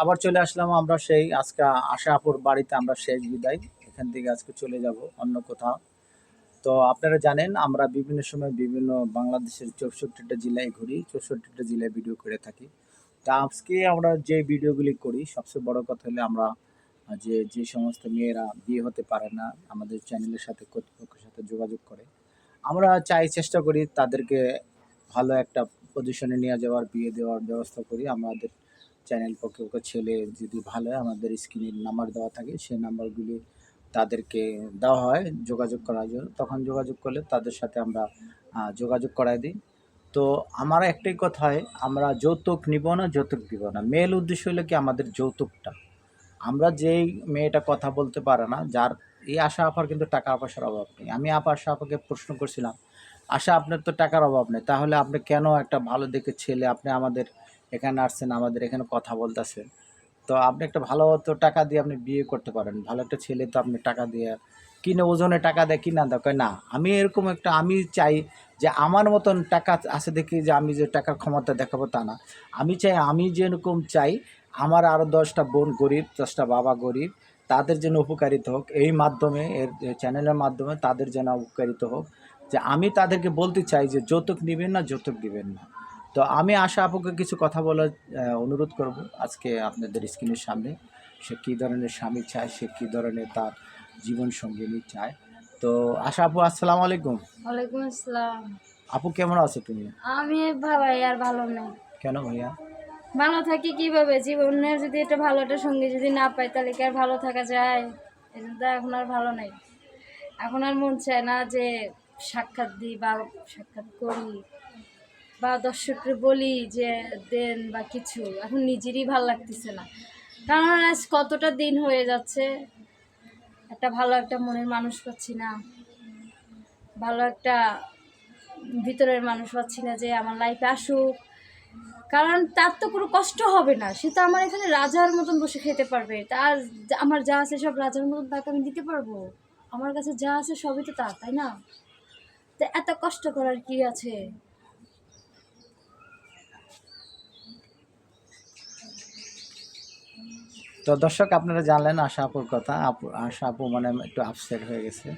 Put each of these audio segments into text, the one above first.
আবার চলে আসলাম আমরা সেই, আজকে আশাপুর বাড়িতে আমরা শেষ বিদায়। এখান থেকে আজকে চলে যাব অন্য কোথাও। তো আপনারা জানেন, আমরা বিভিন্ন সময় বিভিন্ন বাংলাদেশের চৌষট্টিটা জেলায় ঘুরি, চৌষট্টিটা জেলায় ভিডিও করে থাকি। তা আজকে আমরা যে ভিডিওগুলি করি, সবচেয়ে বড় কথা হলে আমরা যে যে সমস্ত মেয়েরা বিয়ে হতে পারে না, আমাদের চ্যানেলের সাথে কর্তৃপক্ষের সাথে যোগাযোগ করে, আমরা চাই, চেষ্টা করি তাদেরকে ভালো একটা পজিশনে নিয়ে যাওয়ার, বিয়ে দেওয়ার ব্যবস্থা করি। আমাদের চ্যানেল পক্ষে পক্ষে ছেলে যদি ভালো হয়, আমাদের স্ক্রিনের নাম্বার দেওয়া থাকে, সেই নাম্বারগুলি তাদেরকে দেওয়া হয় যোগাযোগ করার জন্য। তখন যোগাযোগ করলে তাদের সাথে আমরা যোগাযোগ করাই দিই। তো আমার একটাই কথা হয়, আমরা যৌতুক নিব না, যৌতুক দিব না। মেল উদ্দেশ্য হলো কি, আমাদের যৌতুকটা। আমরা যেই মেয়েটা কথা বলতে পারে না, যার এই আশা আপার কিন্তু টাকা পয়সার অভাব নেই। আমি আপা আশা আপাকে প্রশ্ন করছিলাম, আশা আপনার তো টাকার অভাব নেই, তাহলে আপনি কেন একটা ভালো দেখে ছেলে, আপনি আমাদের এখানে আসছেন, আমাদের এখানে কথা বলতেছেন। তো আপনি একটা ভালো তো টাকা দিয়ে আপনি বিয়ে করতে পারেন। ভালো একটা ছেলে তো আপনি টাকা দিয়ে কিনে, ওজনে টাকা দেয় কিনা দেয় না, আমি এরকম একটা, আমি চাই যে আমার মতন টাকা আছে দেখি যে আমি যে টাকার ক্ষমতা দেখাবো তা না। আমি চাই, আমি যেরকম চাই, আমার আরও দশটা বোন গরিব, দশটা বাবা গরিব, তাদের যেন উপকারিত হোক। এই মাধ্যমে, এর চ্যানেলের মাধ্যমে তাদের যেন উপকারিত হোক। যে আমি তাদেরকে বলতে চাই যে যৌতুক নেবেন না, যৌতুক দিবেন না। তো আমি আশা আপুকে কিছু কথা বলার অনুরোধ করব আজকে আপনাদের স্ক্রিনের সামনে। সে কী ধরনের স্বামী চায় সে কী ধরনের তার জীবন সঙ্গিনী চায়। তো আশা আপু আসসালামু আলাইকুম। ওয়ালাইকুম আসসালাম। আপু কেমন আছো তুমি? আমি ভাবাই আর ভালো নেই। কেন ভাইয়া? ভালো থাকি কীভাবে? জীবনের যদি একটা ভালো একটা সঙ্গী যদি না পাই তাহলে কি আর ভালো থাকা যায়? এটা তো এখন আর ভালো নেই। এখন আর মন চায় না যে সাক্ষাৎ দিই বা সাক্ষাৎ করি। বা দর্শককে বলি যে দেন বা কিছু, এখন নিজেরই ভালো লাগতেছে না। কারণ আজ কতটা দিন হয়ে যাচ্ছে, একটা ভালো একটা মনের মানুষ পাচ্ছি না, ভালো একটা ভিতরের মানুষ পাচ্ছি না যে আমার লাইফে আসুক। কারণ তার তো কোনো কষ্ট হবে না, সে তো আমার এখানে রাজার মতন বসে খেতে পারবে। তার আমার যা আছে সব রাজার মতন তাকে আমি দিতে পারব? আমার কাছে যা আছে সবই তো তার, তাই না? তো এত কষ্ট করার কি আছে? তো দর্শক, আপনারা জানলেন আশা আপুর কথা। আপু, আশা আপু মানে একটু আপসেট হয়ে গেছে।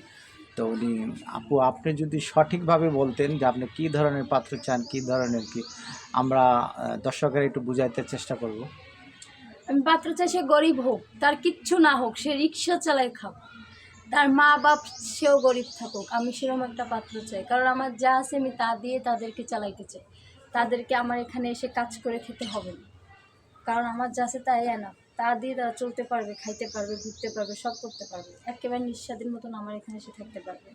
তো উনি, আপু, আপনি যদি সঠিকভাবে বলতেন যে আপনি কী ধরনের পাত্র চান, কী ধরনের কি, আমরা দর্শকের একটু বুঝাইতে চেষ্টা করব। আমি পাত্র চাই সে গরিব হোক, তার কিচ্ছু না হোক, সে রিক্সা চালাই খাক। তার মা বাপ সেও গরিব থাকুক, আমি সেরকম একটা পাত্র চাই। কারণ আমার যা আছে আমি তা দিয়ে তাদেরকে চালাইতে চাই। তাদেরকে আমার এখানে এসে কাজ করে খেতে হবে না। কারণ আমার যা আছে তাই না তা দিয়ে তারা চলতে পারবে খাইতে পারবে ঘুরতে পারবে সব করতে পারবে। একেবারে নিঃস্বাধীন মতন আমার এখানে এসে থাকতে পারবে।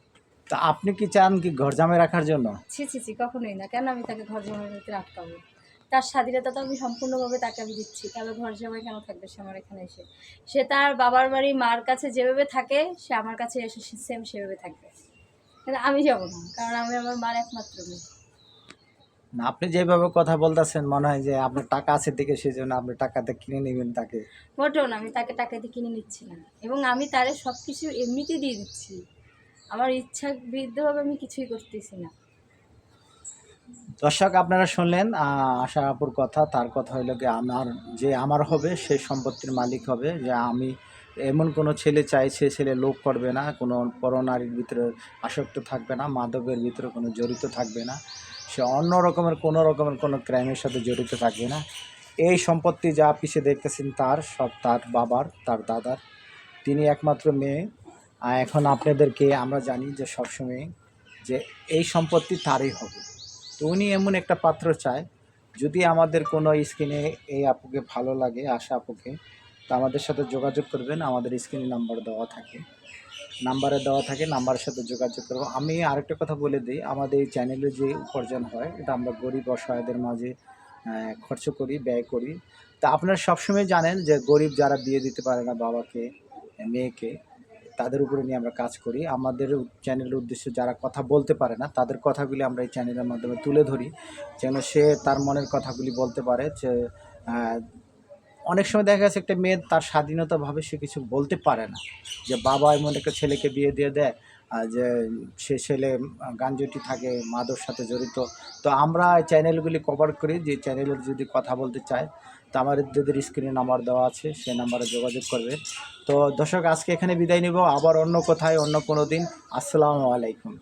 তা আপনি কি চান কি ঘর জামে রাখার জন্য? ছি ছি ছি কখনোই না। কেন আমি তাকে ঘর জমার ভিতরে আটকাবো? তার স্বাধীনতা তো আমি সম্পূর্ণভাবে তাকে আমি দিচ্ছি। তাহলে ঘর জামাই কেন থাকবে সে আমার এখানে এসে? সে তার বাবার বাড়ি মার কাছে যেভাবে থাকে সে আমার কাছে এসে সেম সেভাবে থাকবে। কিন্তু আমি যাব না কারণ আমি আমার মার একমাত্র মেয়ে। না আপনি যেভাবে কথা বলতেছেন মনে হয় যে আপনার টাকা আছে দেখে সেই জন্য আপনি টাকাতে কিনে নেবেন তাকে। মোটেও না আমি তাকে টাকা দিয়ে কিনে নিচ্ছি না এবং আমি তারে সব কিছু এমনিতে দিয়ে দিচ্ছি। আমার ইচ্ছা বিরুদ্ধভাবে আমি কিছুই করতেছি না। দর্শক আপনারা শুনলেন আশা আপুর কথা। তার কথা হইল কি আমার যে আমার হবে সেই সম্পত্তির মালিক হবে যে আমি এমন কোনো ছেলে চাই সে ছেলে লোভ করবে না, কোনো পরনারীর ভিতরে আসক্ত থাকবে না, মাদকের ভিতরে কোনো জড়িত থাকবে না। সে অন্য রকমের, কোনো রকমের কোনো ক্রাইমের সাথে জড়িত থাকবে না। এই সম্পত্তি যা পিছিয়ে দেখতেছেন তার, সব তার বাবার, তার দাদার। তিনি একমাত্র মেয়ে। আর এখন আপনাদেরকে আমরা জানি যে সবসময় যে এই সম্পত্তি তারই হবে। তো উনি এমন একটা পাত্র চায়, যদি আমাদের কোনো স্ক্রিনে এই আপুকে ভালো লাগে, আশা আপুকে তো আমাদের সাথে যোগাযোগ করবেন, আমাদের স্ক্রিনে নাম্বার দেওয়া থাকে। নাম্বারে দেওয়া থাকে, নাম্বারের সাথে যোগাযোগ করব। আমি আরেকটা কথা বলে দিই, আমাদের এই চ্যানেলে যে উপার্জন হয়, এটা আমরা গরিব অসহায়দের মাঝে খরচ করি, ব্যয় করি। তা আপনারা সবসময় জানেন যে গরিব যারা বিয়ে দিতে পারে না বাবাকে, মেয়েকে, তাদের উপরে নিয়ে আমরা কাজ করি। আমাদের চ্যানেলের উদ্দেশ্যে যারা কথা বলতে পারে না, তাদের কথাগুলি আমরা এই চ্যানেলের মাধ্যমে তুলে ধরি। যেন সে তার মনের কথাগুলি বলতে পারে যে অনেক সময় দেখা গেছে একটা মেয়ে তার স্বাধীনতাভাবে সে কিছু বলতে পারে না। যে বাবা এমন একটা ছেলেকে বিয়ে দিয়ে দেয় যে সে ছেলে গাঞ্জটি থাকে মাদর সাথে জড়িত। তো আমরা চ্যানেলগুলি কভার করি, যে চ্যানেলের যদি কথা বলতে চায়, তো আমার যাদের স্ক্রিনে নাম্বার দেওয়া আছে সেই নাম্বারে যোগাযোগ করবে। তো দর্শক, আজকে এখানে বিদায় নিব। আবার অন্য কোথায়, অন্য কোনো দিন। আসসালামু আলাইকুম।